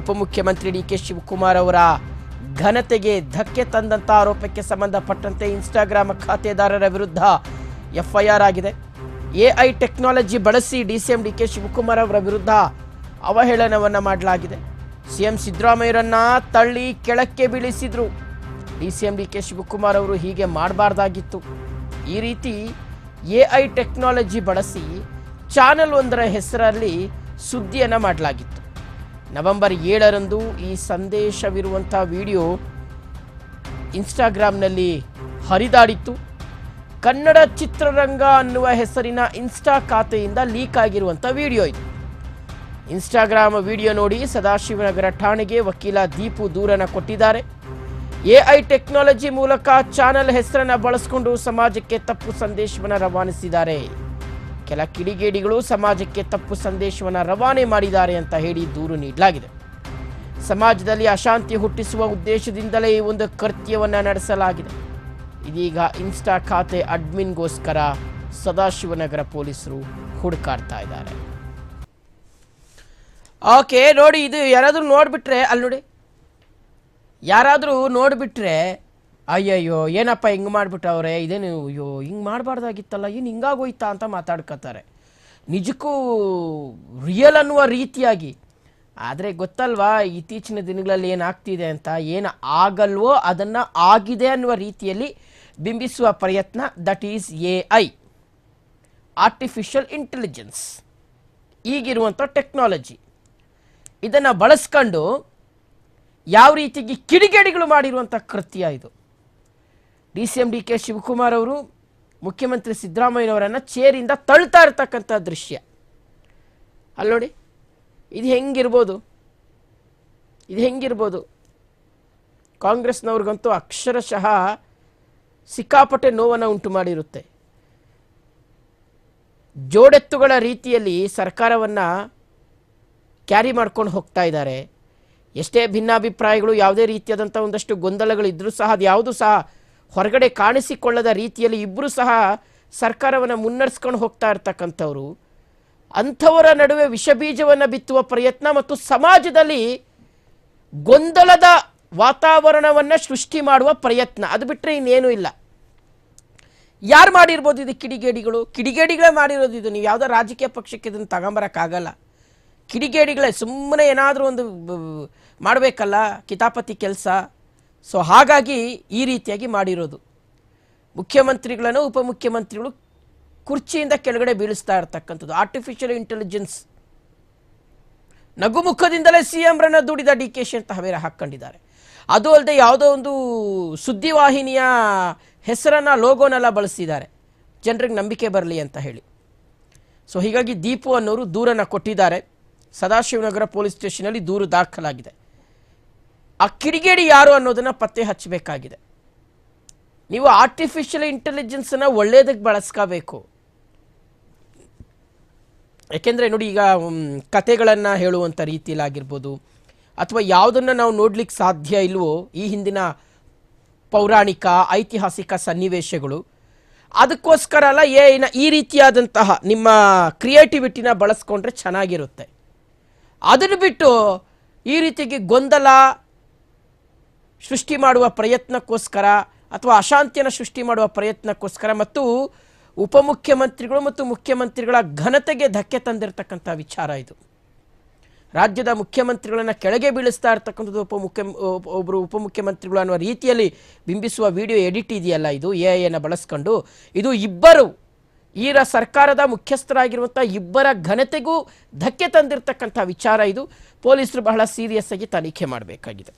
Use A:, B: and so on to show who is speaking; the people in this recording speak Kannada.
A: ಉಪಮುಖ್ಯಮಂತ್ರಿ ಡಿ ಕೆ ಶಿವಕುಮಾರ್ ಅವರ ಘನತೆಗೆ ಧಕ್ಕೆ ತಂದಂಥ ಆರೋಪಕ್ಕೆ ಸಂಬಂಧಪಟ್ಟಂತೆ ಇನ್ಸ್ಟಾಗ್ರಾಮ್ ಖಾತೆದಾರರ ವಿರುದ್ಧ ಎಫ್ಐಆರ್ ಆಗಿದೆ. ಎಐ ಟೆಕ್ನಾಲಜಿ ಬಳಸಿ D C M D K Shivakumar ಅವರ ವಿರುದ್ಧ ಅವಹೇಳನವನ್ನು ಮಾಡಲಾಗಿದೆ. ಸಿಎಂ ಸಿದ್ದರಾಮಯ್ಯರನ್ನ ತಳ್ಳಿ ಕೆಳಕ್ಕೆ ಬೀಳಿಸಿದ್ರು. D C M D K Shivakumar ಅವರು ಹೀಗೆ ಮಾಡಬಾರ್ದಾಗಿತ್ತು. ಈ ರೀತಿ ಎಐ ಟೆಕ್ನಾಲಜಿ ಬಳಸಿ ಚಾನೆಲ್ ಒಂದರ ಹೆಸರಲ್ಲಿ ಸುದ್ದಿಯನ್ನು ಮಾಡಲಾಗಿತ್ತು. ನವೆಂಬರ್ ಏಳರಂದು ಈ ಸಂದೇಶವಿರುವಂಥ ವಿಡಿಯೋ ಇನ್ಸ್ಟಾಗ್ರಾಮ್ನಲ್ಲಿ ಹರಿದಾಡಿತ್ತು. ಕನ್ನಡ ಚಿತ್ರರಂಗ ಅನ್ನುವ ಹೆಸರಿನ ಇನ್ಸ್ಟಾ ಖಾತೆಯಿಂದ ಲೀಕ್ ಆಗಿರುವಂಥ ವಿಡಿಯೋ ಇದು. ಇನ್ಸ್ಟಾಗ್ರಾಮ್ ವಿಡಿಯೋ ನೋಡಿ ಸದಾಶಿವನಗರ ಠಾಣೆಗೆ ವಕೀಲ ದೀಪು ದೂರನ ಕೊಟ್ಟಿದ್ದಾರೆ. ಎಐ ಟೆಕ್ನಾಲಜಿ ಮೂಲಕ ಚಾನೆಲ್ ಹೆಸರನ್ನು ಬಳಸಿಕೊಂಡು ಸಮಾಜಕ್ಕೆ ತಪ್ಪು ಸಂದೇಶವನ್ನು ರವಾನಿಸಿದ್ದಾರೆ. ಕೆಲ ಕಿಡಿಗೇಡಿಗಳು ಸಮಾಜಕ್ಕೆ ತಪ್ಪು ಸಂದೇಶವನ್ನು ರವಾನೆ ಮಾಡಿದ್ದಾರೆ ಅಂತ ಹೇಳಿ ದೂರು ನೀಡಲಾಗಿದೆ. ಸಮಾಜದಲ್ಲಿ ಅಶಾಂತಿ ಹುಟ್ಟಿಸುವ ಉದ್ದೇಶದಿಂದಲೇ ಈ ಒಂದು ಕೃತ್ಯವನ್ನು ನಡೆಸಲಾಗಿದೆ. ಇದೀಗ ಇನ್ಸ್ಟಾ ಖಾತೆ ಅಡ್ಮಿನ್ಗೋಸ್ಕರ ಸದಾಶಿವನಗರ ಪೊಲೀಸರು ಹುಡುಕಾಡ್ತಾ ಇದ್ದಾರೆ. ಓಕೆ, ನೋಡಿ ಇದು ಯಾರಾದರೂ ನೋಡಿಬಿಟ್ರೆ, ಅಲ್ಲಿ ನೋಡಿ. ಯಾರಾದರೂ ನೋಡಿಬಿಟ್ರೆ ಅಯ್ಯಯ್ಯೋ, ಏನಪ್ಪ ಹಿಂಗೆ ಮಾಡಿಬಿಟ್ಟವ್ರೆ ಇದೇನು, ಅಯ್ಯೋ, ಹಿಂಗೆ ಮಾಡಬಾರ್ದಾಗಿತ್ತಲ್ಲ, ಏನು ಹಿಂಗಾಗೋಯ್ತಾ ಅಂತ ಮಾತಾಡ್ಕೋತಾರೆ ನಿಜಕ್ಕೂ ರಿಯಲ್ ಅನ್ನುವ ರೀತಿಯಾಗಿ. ಆದರೆ ಗೊತ್ತಲ್ವಾ, ಇತ್ತೀಚಿನ ದಿನಗಳಲ್ಲಿ ಏನಾಗ್ತಿದೆ ಅಂತ, ಏನು ಆಗಲ್ವೋ ಅದನ್ನು ಆಗಿದೆ ಅನ್ನುವ ರೀತಿಯಲ್ಲಿ ಬಿಂಬಿಸುವ ಪ್ರಯತ್ನ that is A I artificial intelligence ಈಗಿರುವಂಥ technology ಇದನ್ನು ಬಳಸ್ಕೊಂಡು ಯಾವ ರೀತಿಗೆ ಕಿಡಿಗೇಡಿಗಳು ಮಾಡಿರುವಂಥ ಕೃತ್ಯ ಇದು. D C M D K Shivakumar ಅವರು ಮುಖ್ಯಮಂತ್ರಿ ಸಿದ್ದರಾಮಯ್ಯನವರನ್ನು ಚೇರಿಂದ ತಳ್ತಾ ಇರ್ತಕ್ಕಂಥ ದೃಶ್ಯ. ಅಲ್ಲಿ ನೋಡಿ, ಇದು ಹೆಂಗಿರ್ಬೋದು? ಇದು ಹೆಂಗಿರ್ಬೋದು? ಕಾಂಗ್ರೆಸ್ನವ್ರಿಗಂತೂ ಅಕ್ಷರಶಃ ಸಿಕ್ಕಾಪಟ್ಟೆ ನೋವನ್ನು ಉಂಟು ಮಾಡಿರುತ್ತೆ. ಜೋಡೆತ್ತುಗಳ ರೀತಿಯಲ್ಲಿ ಸರ್ಕಾರವನ್ನು ಕ್ಯಾರಿ ಮಾಡ್ಕೊಂಡು ಹೋಗ್ತಾ ಇದ್ದಾರೆ. ಎಷ್ಟೇ ಭಿನ್ನಾಭಿಪ್ರಾಯಗಳು, ಯಾವುದೇ ರೀತಿಯಾದಂಥ ಒಂದಷ್ಟು ಗೊಂದಲಗಳಿದ್ದರೂ ಸಹ ಅದು ಯಾವುದೂ ಸಹ ಹೊರಗಡೆ ಕಾಣಿಸಿಕೊಳ್ಳದ ರೀತಿಯಲ್ಲಿ ಇಬ್ಬರೂ ಸಹ ಸರ್ಕಾರವನ್ನು ಮುನ್ನಡೆಸ್ಕೊಂಡು ಹೋಗ್ತಾ ಇರ್ತಕ್ಕಂಥವ್ರು. ಅಂಥವರ ನಡುವೆ ವಿಷಬೀಜವನ್ನು ಬಿತ್ತುವ ಪ್ರಯತ್ನ ಮತ್ತು ಸಮಾಜದಲ್ಲಿ ಗೊಂದಲದ ವಾತಾವರಣವನ್ನು ಸೃಷ್ಟಿ ಮಾಡುವ ಪ್ರಯತ್ನ. ಅದು ಬಿಟ್ಟರೆ ಇನ್ನೇನೂ ಇಲ್ಲ. ಯಾರು ಮಾಡಿರ್ಬೋದು ಇದು ಕಿಡಿಗೇಡಿಗಳು? ಕಿಡಿಗೇಡಿಗಳೇ ಮಾಡಿರೋದು ಇದು. ನೀವು ಯಾವುದೋ ರಾಜಕೀಯ ಪಕ್ಷಕ್ಕೆ ಇದನ್ನು ತಗೊಂಬರೋಕ್ಕಾಗಲ್ಲ. ಕಿಡಿಗೇಡಿಗಳೇ ಸುಮ್ಮನೆ ಏನಾದರೂ ಒಂದು ಮಾಡಬೇಕಲ್ಲ? ಕಿತಾಪತಿ ಕೆಲಸ? ಸೊ ಹಾಗಾಗಿ ಈ ರೀತಿಯಾಗಿ ಮಾಡಿರೋದು. ಮುಖ್ಯಮಂತ್ರಿಗಳನ್ನು ಉಪಮುಖ್ಯಮಂತ್ರಿಗಳು ಕುರ್ಚಿಯಿಂದ ಕೆಳಗಡೆ ಬೀಳಿಸ್ತಾ ಇರ್ತಕ್ಕಂಥದ್ದು. ಆರ್ಟಿಫಿಷಿಯಲ್ ಇಂಟೆಲಿಜೆನ್ಸ್ ನಗುಮುಖದಿಂದಲೇ ಸಿ ಎಂರನ್ನ ದುಡಿದ ಡಿ ಕೆ ಶಿ ಅಂತ ಹವೇರ ಹಾಕ್ಕೊಂಡಿದ್ದಾರೆ. ಅದು ಅಲ್ಲದೆ ಯಾವುದೋ ಒಂದು ಸುದ್ದಿವಾಹಿನಿಯ ಹೆಸರನ್ನು, ಲೋಗೋನೆಲ್ಲ ಬಳಸಿದ್ದಾರೆ. ಜನರಿಗೆ ನಂಬಿಕೆ ಬರಲಿ ಅಂತ ಹೇಳಿ. ಸೊ ಹೀಗಾಗಿ ದೀಪು ಅನ್ನೋರು ದೂರನ್ನು ಕೊಟ್ಟಿದ್ದಾರೆ. ಸದಾಶಿವನಗರ ಪೊಲೀಸ್ ಸ್ಟೇಷನಲ್ಲಿ ದೂರು ದಾಖಲಾಗಿದೆ. ಆ ಕಿರಿಗೇಡಿ ಯಾರು ಅನ್ನೋದನ್ನು ಪತ್ತೆ ಹಚ್ಚಬೇಕಾಗಿದೆ. ನೀವು ಆರ್ಟಿಫಿಷಿಯಲ್ ಇಂಟೆಲಿಜೆನ್ಸನ್ನು ಒಳ್ಳೆಯದಕ್ಕೆ ಬಳಸ್ಕೋಬೇಕು. ಯಾಕೆಂದರೆ ನೋಡಿ ಈಗ ಕತೆಗಳನ್ನು ಹೇಳುವಂಥ ರೀತಿಯಲ್ಲಾಗಿರ್ಬೋದು ಅಥವಾ ಯಾವುದನ್ನು ನಾವು ನೋಡ್ಲಿಕ್ಕೆ ಸಾಧ್ಯ ಇಲ್ವೋ, ಈ ಹಿಂದಿನ ಪೌರಾಣಿಕ, ಐತಿಹಾಸಿಕ ಸನ್ನಿವೇಶಗಳು, ಅದಕ್ಕೋಸ್ಕರ ಅಲ್ಲ ಏನ ಈ ರೀತಿಯಾದಂತಹ ನಿಮ್ಮ ಕ್ರಿಯೇಟಿವಿಟಿನ ಬಳಸ್ಕೊಂಡ್ರೆ ಚೆನ್ನಾಗಿರುತ್ತೆ. ಅದನ್ನು ಬಿಟ್ಟು ಈ ರೀತಿಗೆ ಗೊಂದಲ ಸೃಷ್ಟಿ ಮಾಡುವ ಪ್ರಯತ್ನಕ್ಕೋಸ್ಕರ ಅಥವಾ ಅಶಾಂತಿಯನ್ನು ಸೃಷ್ಟಿ ಮಾಡುವ ಪ್ರಯತ್ನಕ್ಕೋಸ್ಕರ ಮತ್ತು ಉಪಮುಖ್ಯಮಂತ್ರಿಗಳು ಮತ್ತು ಮುಖ್ಯಮಂತ್ರಿಗಳ ಘನತೆಗೆ ಧಕ್ಕೆ ತಂದಿರತಕ್ಕಂಥ ವಿಚಾರ ಇದು. ರಾಜ್ಯದ ಮುಖ್ಯಮಂತ್ರಿಗಳನ್ನು ಕೆಳಗೆ ಬೀಳಿಸ್ತಾ ಇರ್ತಕ್ಕಂಥದ್ದು ಉಪಮುಖ್ಯ ಮುಖ್ಯ ಒಬ್ಬರು ಉಪಮುಖ್ಯಮಂತ್ರಿಗಳು ಅನ್ನುವ ರೀತಿಯಲ್ಲಿ ಬಿಂಬಿಸುವ ವಿಡಿಯೋ ಎಡಿಟ್ ಇದೆಯಲ್ಲ ಇದು, ಎ ಐಯನ್ನು ಬಳಸ್ಕೊಂಡು. ಇದು ಇಬ್ಬರು, ಈರ ಸರ್ಕಾರದ ಮುಖ್ಯಸ್ಥರಾಗಿರುವಂಥ ಇಬ್ಬರ ಘನತೆಗೂ ಧಕ್ಕೆ ತಂದಿರತಕ್ಕಂಥ ವಿಚಾರ ಇದು. ಪೊಲೀಸರು ಬಹಳ ಸೀರಿಯಸ್ ಆಗಿ ತನಿಖೆ ಮಾಡಬೇಕಾಗಿದೆ.